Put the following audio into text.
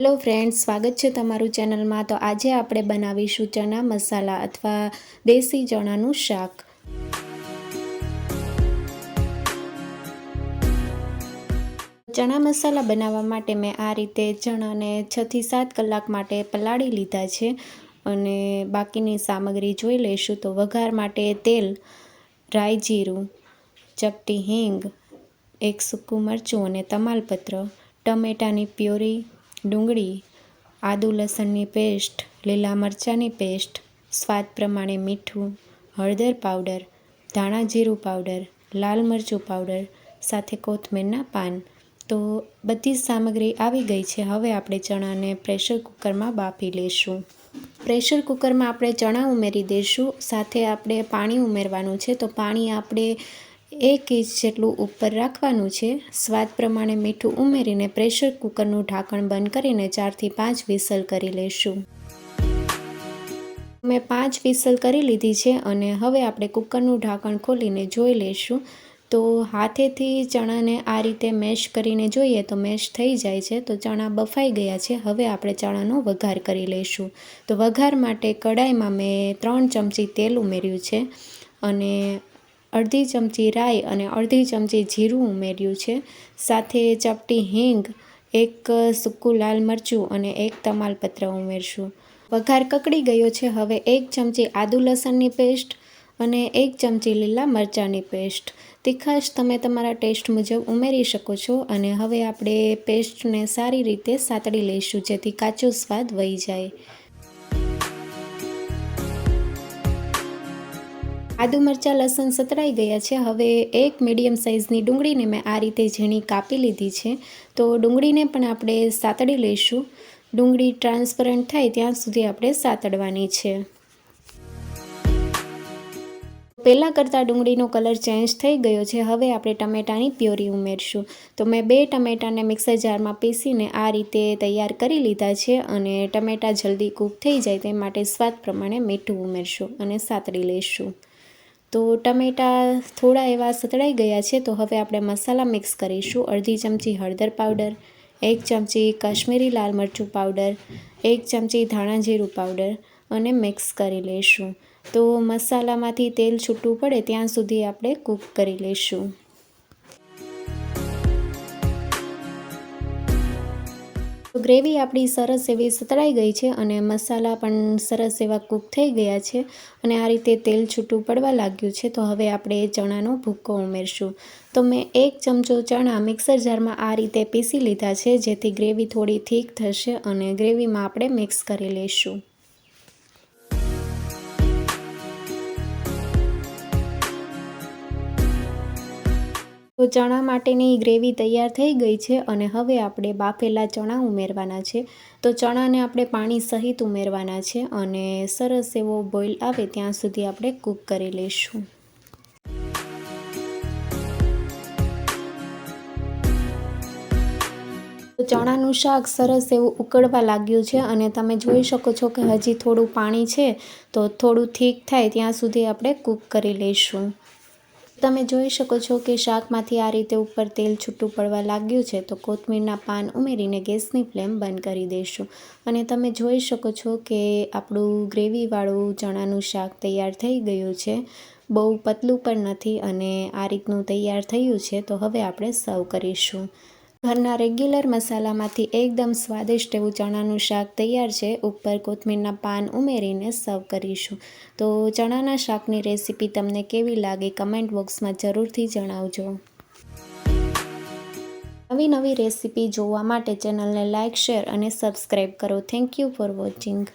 Hello friends, સ્વાગત છે તમારું ચેનલમાં. તો આજે આપણે બનાવીશું ચણા મસાલા અથવા દેશી ચણાનું શાક. ચણા મસાલા બનાવવા માટે મેં આ રીતે ચણાને છથી સાત કલાક માટે પલાળી લીધા છે અને બાકીની સામગ્રી જોઈ લઈશું. તો વઘાર માટે તેલ, રાઈ જીરું, ચપટી હિંગ, એક સૂકું મરચું અને તમાલપત્ર, ટમેટાની પ્યોરી ડુંગળી, આદુ લસણની પેસ્ટ, લીલા મરચાંની પેસ્ટ, સ્વાદ પ્રમાણે મીઠું, હળદર પાવડર, ધાણા જીરું પાવડર, લાલ મરચું પાવડર, સાથે કોથમીરના પાન. તો બધી જ સામગ્રી આવી ગઈ છે. હવે આપણે ચણાને પ્રેશર કુકરમાં બાફી લઈશું પ્રેશર કુકરમાં આપણે ચણા ઉમેરી દઈશું સાથે આપણે પાણી ઉમેરવાનું છે. તો પાણી આપણે એક ઇંચ જેટલું ઉપર રાખવાનું છે. સ્વાદ પ્રમાણે મીઠું ઉમેરીને પ્રેશર કુકરનું ઢાંકણ બંધ કરીને ચારથી પાંચ વિસલ કરી લઈશું મેં પાંચ વિસલ કરી લીધી છે અને હવે આપણે કુકરનું ઢાંકણ ખોલીને જોઈ લઈશું તો હાથેથી ચણાને આ રીતે મેશ કરીને જોઈએ તો મેશ થઈ જાય છે. તો ચણા બફાઈ ગયા છે. હવે આપણે ચણાનો વઘાર કરી લઈશું તો વઘાર માટે કડાઈમાં મેં ત્રણ ચમચી તેલ ઉમેર્યું છે અને અડધી ચમચી રાઈ અને અડધી ચમચી જીરું ઉમેર્યું છે. સાથે ચપટી હિંગ, એક સૂકું લાલ મરચું અને એક તમાલપત્ર ઉમેરશું. વઘાર કકડી ગયો છે. હવે એક ચમચી આદુ લસણની પેસ્ટ અને એક ચમચી લીલા મરચાંની પેસ્ટ. તીખાશ તમે તમારા ટેસ્ટ મુજબ ઉમેરી શકો છો અને હવે આપણે પેસ્ટને સારી રીતે સાતડી લઈશું જેથી કાચો સ્વાદ વહી જાય. આદુ મરચાં લસણ સતરાઈ ગયા છે. હવે એક મીડિયમ સાઇઝની ડુંગળીને મેં આ રીતે ઝીણી કાપી લીધી છે. તો ડુંગળીને પણ આપણે સાતડી લઈશું. ડુંગળી ટ્રાન્સપરન્ટ થાય ત્યાં સુધી આપણે સાતડવાની છે. પહેલાં કરતાં ડુંગળીનો કલર ચેન્જ થઈ ગયો છે. હવે આપણે ટમેટાની પ્યોરી ઉમેરશું. તો મેં બે ટમેટાને મિક્સર જારમાં પીસીને આ રીતે તૈયાર કરી લીધા છે અને ટમેટાં જલ્દી કૂક થઈ જાય તે માટે સ્વાદ પ્રમાણે મીઠું ઉમેરશું અને સાતડી લઈશું. તો ટમેટાં થોડા એવા સતળાઈ ગયા છે, તો હવે આપણે મસાલા મિક્સ કરીશું. અડધી ચમચી હળદર પાવડર, એક ચમચી કાશ્મીરી લાલ મરચું પાવડર, એક ચમચી ધાણા જીરું પાવડર અને મિક્સ કરી લઈશું. તો મસાલામાંથી તેલ છૂટું પડે, ત્યાં સુધી આપણે કૂક કરી લઈશું. ગ્રેવી આપણી સરસ એવી સતળાઈ ગઈ છે અને મસાલા પણ સરસ એવા કૂક થઈ ગયા છે અને આ રીતે તેલ છૂટું પડવા લાગ્યું છે તો હવે આપણે ચણાનો ભૂક્કો ઉમેરશું. તો મેં એક ચમચો ચણા મિક્સર જારમાં આ રીતે પીસી લીધા છે જેથી ગ્રેવી થોડી થીક થશે અને ગ્રેવીમાં આપણે મિક્સ કરી લઈશું. તો ચણા માટેની ગ્રેવી તૈયાર થઈ ગઈ છે અને હવે આપણે બાફેલા ચણા ઉમેરવાના છે. તો ચણાને આપણે પાણી સહિત ઉમેરવાના છે અને સરસ એવો બોઇલ આવે ત્યાં સુધી આપણે કૂક કરી લઈશું. ચણાનું શાક સરસ એવું ઉકળવા લાગ્યું છે અને તમે જોઈ શકો છો કે હજી થોડું પાણી છે. તો થોડું થીક થાય ત્યાં સુધી આપણે કૂક કરી લઈશું. તમે જોઈ શકો છો કે શાકમાંથી આ રીતે ઉપર તેલ છૂટું પડવા લાગ્યું છે તો કોથમીરના પાન ઉમેરીને ગેસની ફ્લેમ બંધ કરી દઈશું અને તમે જોઈ શકો છો કે આપણું ગ્રેવીવાળું ચણાનું શાક તૈયાર થઈ ગયું છે. બહુ પતલું પણ નથી અને આ રીતનું તૈયાર થયું છે તો હવે આપણે સર્વ કરીશું. ઘરના રેગ્યુલર મસાલામાંથી એકદમ સ્વાદિષ્ટ એવું ચણાનું શાક તૈયાર છે. ઉપર કોથમીરના પાન ઉમેરીને સર્વ કરીશું. તો ચણાના શાકની રેસીપી તમને કેવી લાગે કમેન્ટ બોક્સમાં જરૂરથી જણાવજો. નવી નવી રેસીપી જોવા માટે ચેનલને લાઇક શેર અને સબસ્ક્રાઈબ કરો. Thank you for watching.